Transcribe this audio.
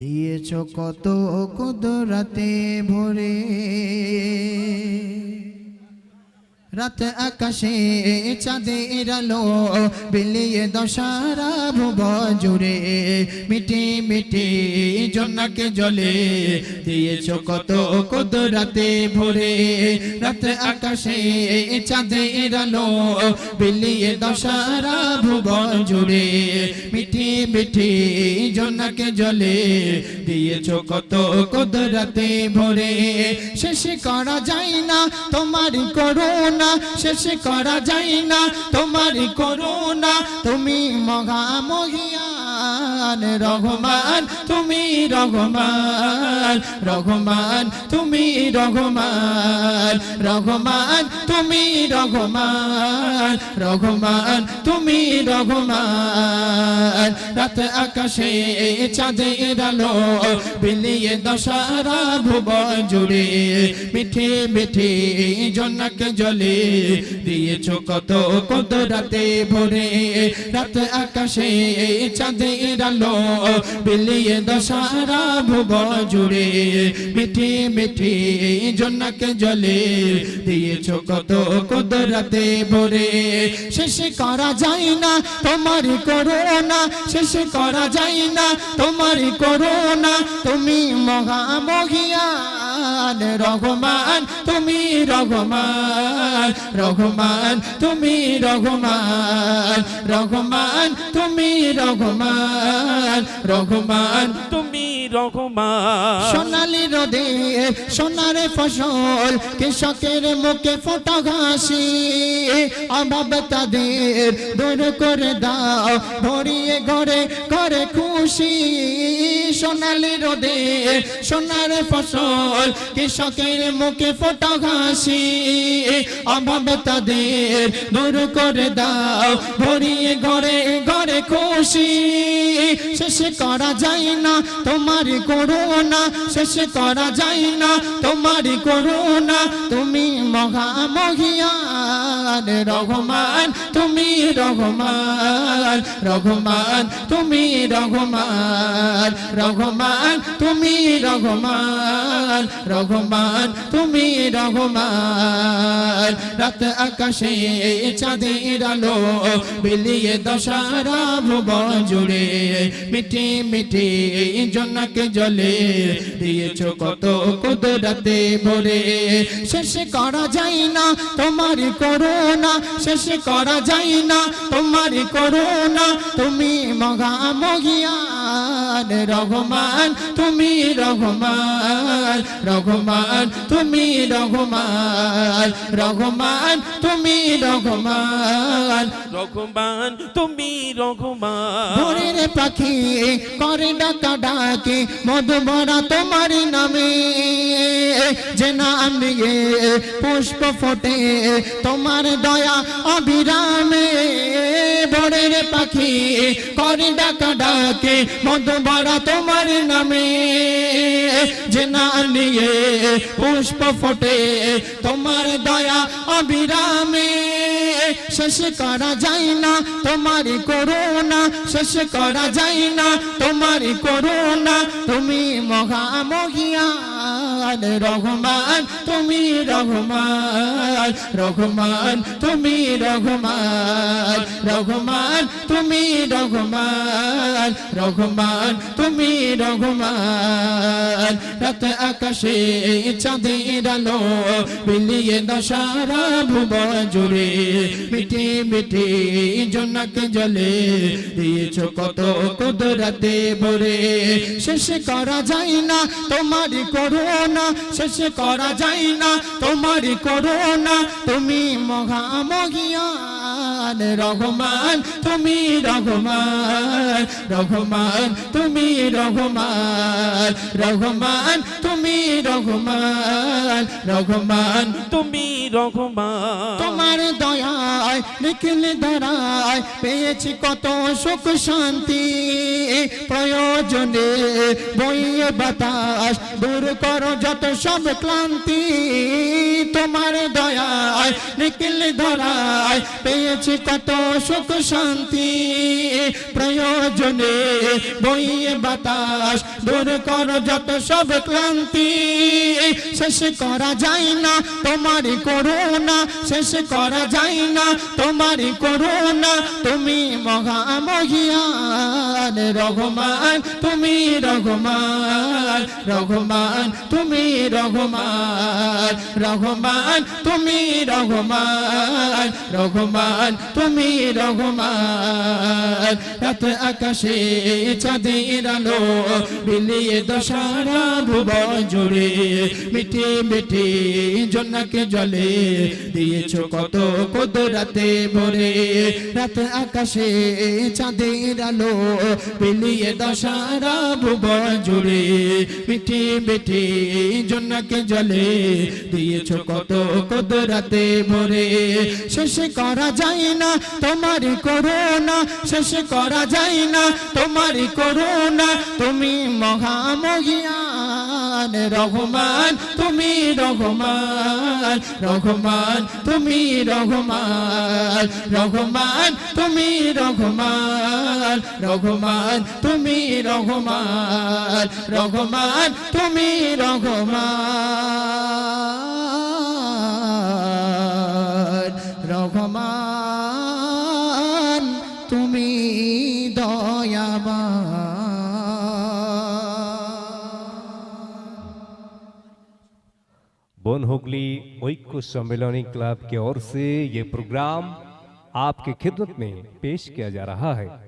দিয়েছ কত কুদরাতে ভরে। রাত আকাশে চাঁদের আলো বিলিয়ে দশারা ভুব জুড়ে। মিটি মিটি জন্নাকে জলে দিয়েছ কত কুদরাতে ভরে। রাত আকাশে চাঁদের আলো বিলিয়ে দশারা ভুব জুড়ে। মিটি মিটি জন্নাকে জলে দিয়েছ কত কুদরাতে ভরে। শেষ করা যায় না তোমার করুণা শেষ করা যায় না। তোমার করুণা তুমি রঘমান তুমি রঘমান রঘমান তুমি রঘমান রঘমান তুমি রঘমান রঘমান তুমি রঘমান রাত আকাশে চাঁদের আলো বিলিয়ে দশারা ভুব জুড়ে, মিঠে মিঠে জনক জলে দিয়েছ কত কত রাতে ভরে। রাত আকাশে চাঁদের আলো বিলিয়ে দশারা ভুব জুড়ে। মিঠি মিঠি জনক জলে দিয়েছ কত কুদরতে রাতে ভরে। শেষ করা যায় না তোমার করোনা, শেষ করা যায় না তোমার করোনা। তুমি মহামহিয়ান রঘমান তুমি রঘমান রঘমান তুমি রঘমান রঘমান তুমি রঘমান রঘমান তুমি রঘমান সোনালি রোদে, সোনারে ফসল, কৃষকের মুখে ফোটা ঘাসি। অভাব তাদের দূর করে দাও, ভরিয়ে ঘরে ঘরে খুশি। সোনালি রোদে, সোনারে ফসল, কৃষকের মুখে ফোটা ঘাসি। অভাব তাদের দূর করে দাও। ভরিয়ে ঘরে ঘরে খুশি। শেষ করা যায় না তোমার করোনা শেষ করা যায় না তোমার করোনা তুমি মহামহিয়ান রঘমান তুমি রঘমান রঘমান তুমি রঘমান রঘমান তুমি রঘমান রঘমান তুমি রঘমান রাত আকাশে চাঁদের আলো বিলিয়ে দশারা ভুব জুড়ে। মিঠে মিঠে জনক জলে দিয়েছ কত কুদরতে ভরে। শেষ করা যায় না তোমার করোনা শেষ করা যায় না তোমার করোনা তুমি মহামহিয়ান রঘমান তুমি রঘমান রঘমান তুমি রঘমান রঘমান তুমি রঘমান রঘমান তুমি রঘমান ভোরের পাখি করে ডাকা ডাকে মধুবরা তোমার নামে। যে নাম নিয়ে পুষ্প ফোটে তোমার দয়া অবিরামে। ভোরের পাখি করে ডাকা ডাকে মধুবরা তোমার নামে। যে নাম নিয়ে পুষ্প ফোটে, তোমার দয়া অবিরামে। শেষ করা যায় না তোমার করোনা শেষ করা যায় না তোমার করোনা তুমি রঘমান তুমি রঘমান রঘমান তুমি রঘমান রঘমান তুমি রঘমান রঘমান তুমি রঘমান রাত আকাশে চাঁদের বিলিয়ে দশারা ভুব জুড়ে। মিঠে মিঠে জনক জলে দিয়েছ কত কুদরতে ভরে। শেষ করা যায় না তোমার করোনা শেষ করা যায় না। তোমার করোনা তুমি রঘমান তুমি রঘমান রঘমান তুমি রঘমান রঘমান তুমি রঘমান রঘমান তুমি রঘমান তোমার দয়ায় লিখলে ধরায় পেয়েছি কত সুখ শান্তি। প্রয়োজনে বইয়ে বাতাস দূর করো যত সব ক্লান্তি। তোমার দয়ায় লিখলে ধরায় পেয়েছি কত সুখ শান্তি, প্রয়োজনে বইয়ে বাতাস দূর কর যত সব ক্লান্তি। শেষ করা যায় না তোমারই করুণা, শেষ করা যায় না তোমারই করুণা। তুমি মহামহিয়ান, রঘুমান, তুমি রঘুমান রঘুমান, তুমি রঘুমান রঘুমান, তুমি রঘুমান রঘুমান তুমি রঘুমান রাত আকাশে চাঁদের আলো বিলিয়ে দশারা ভুবন জুড়ে মিঠে মিঠে জন্নাকে জলে দিয়েছ কত কত রাতে ভরে। রাত আকাশে চাঁদের আলো বিলিয়ে দশারা ভুবন জুড়ে মিঠে মিঠে জন্নাকে জলে দিয়েছ কত কত রাতে ভরে। শেষ করা যায় না তোমারই করোনা শেষ করা যায় না তোমারই করোনা তুমি মহামহিয়ান রঘুমান তুমি রঘুমান রঘুমান তুমি রঘুমান রঘুমান তুমি রঘুমান রঘুমান তুমি রঘুমান রঘুমান তুমি রঘুমান डॉन होगली ओइक्को सम्मेलनी क्लब की ओर से ये प्रोग्राम आपके खिदमत में पेश किया जा रहा है।